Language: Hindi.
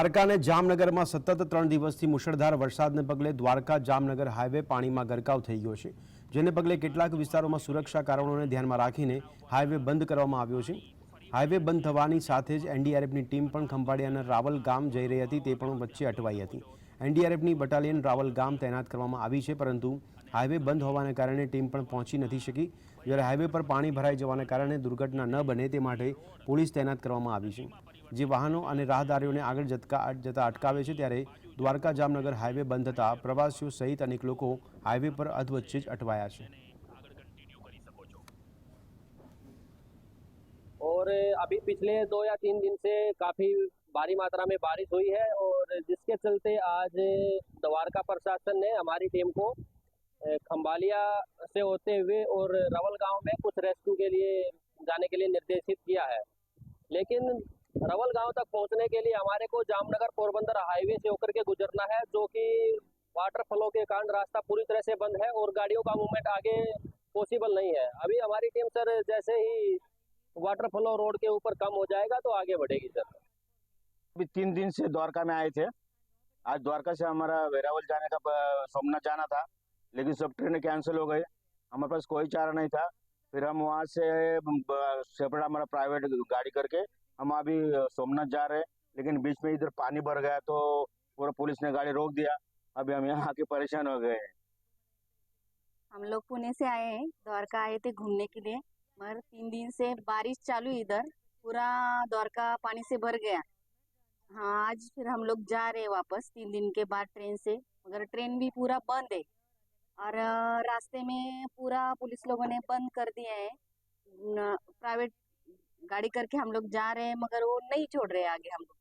દ્વારકા અને જામનગરમાં સતત ત્રણ દિવસથી મુશળધાર વરસાદને પગલે દ્વારકા જામનગર હાઈવે પાણીમાં ગરકાવ થઈ ગયો છે, જેને પગલે કેટલાક વિસ્તારોમાં સુરક્ષા કારણોને ધ્યાનમાં રાખીને હાઈવે બંધ કરવામાં આવ્યો છે. હાઈવે બંધ થવાની સાથે જ એનડીઆરએફની ટીમ પણ ખંભાળિયાના રાવલ ગામ જઈ રહી હતી, તે પણ વચ્ચે અટવાઈ હતી. એનડીઆરએફની બટાલિયન રાવલ ગામ તૈનાત કરવામાં આવી છે, પરંતુ હાઈવે બંધ હોવાને કારણે ટીમ પણ પહોંચી નથી શકી જ્યારે હાઈવે પર પાણી ભરાઈ જવાને કારણે દુર્ઘટના ન બને તે માટે પોલીસ તૈનાત કરવામાં આવી છે જે વાહનો અને રાહદારીઓને આગળ જતા જતા અટકાવે છે ત્યારે દ્વારકા જામનગર હાઈવે બંધ થતાં પ્રવાસીઓ સહિત અનેક લોકો હાઈવે પર અધવચ્ચે જ અટવાયા છે और अभी पिछले दो या तीन दिन से काफ़ी भारी मात्रा में बारिश हुई है और जिसके चलते आज द्वारका प्रशासन ने हमारी टीम को खंभालिया से होते हुए और रवल गाँव में कुछ रेस्क्यू के लिए जाने के लिए निर्देशित किया है। लेकिन रवल गाँव तक पहुँचने के लिए हमारे को जामनगर पोरबंदर हाईवे से होकर के गुजरना है, जो कि वाटर फ्लो के कारण रास्ता पूरी तरह से बंद है और गाड़ियों का मूवमेंट आगे पॉसिबल नहीं है। अभी हमारी टीम सर जैसे ही वाटर फ्लो रोड के ऊपर कम हो जाएगा तो आगे बढ़ेगी सर। अभी तीन दिन से द्वारका में आए थे। आज द्वारका से हमारा वेरावल जाने का सोमनाथ जाना था। लेकिन सब ट्रेनें कैंसिल हो गई। हमारे पास कोई चारा नहीं था। फिर हम वहाँ से सेपरेट हमारा प्राइवेट गाड़ी करके हम अभी सोमनाथ जा रहे हैं। लेकिन बीच में इधर पानी भर गया तो पूरा पुलिस ने गाड़ी रोक दिया। अभी हम यहाँ आके परेशान हो गए हम लोग पुणे से आए हैं, द्वारका आए थे घूमने के लिए। मगर तीन दिन से बारिश चालू इधर। पूरा द्वारका पानी से भर गया। हाँ आज फिर हम लोग जा रहे हैं वापस, तीन दिन के बाद ट्रेन से। मगर ट्रेन भी पूरा बंद है। और रास्ते में पूरा पुलिस लोगों ने बंद कर दिया है। प्राइवेट गाड़ी करके हम लोग जा रहे हैं, मगर वो नहीं छोड़ रहे आगे हम लोग।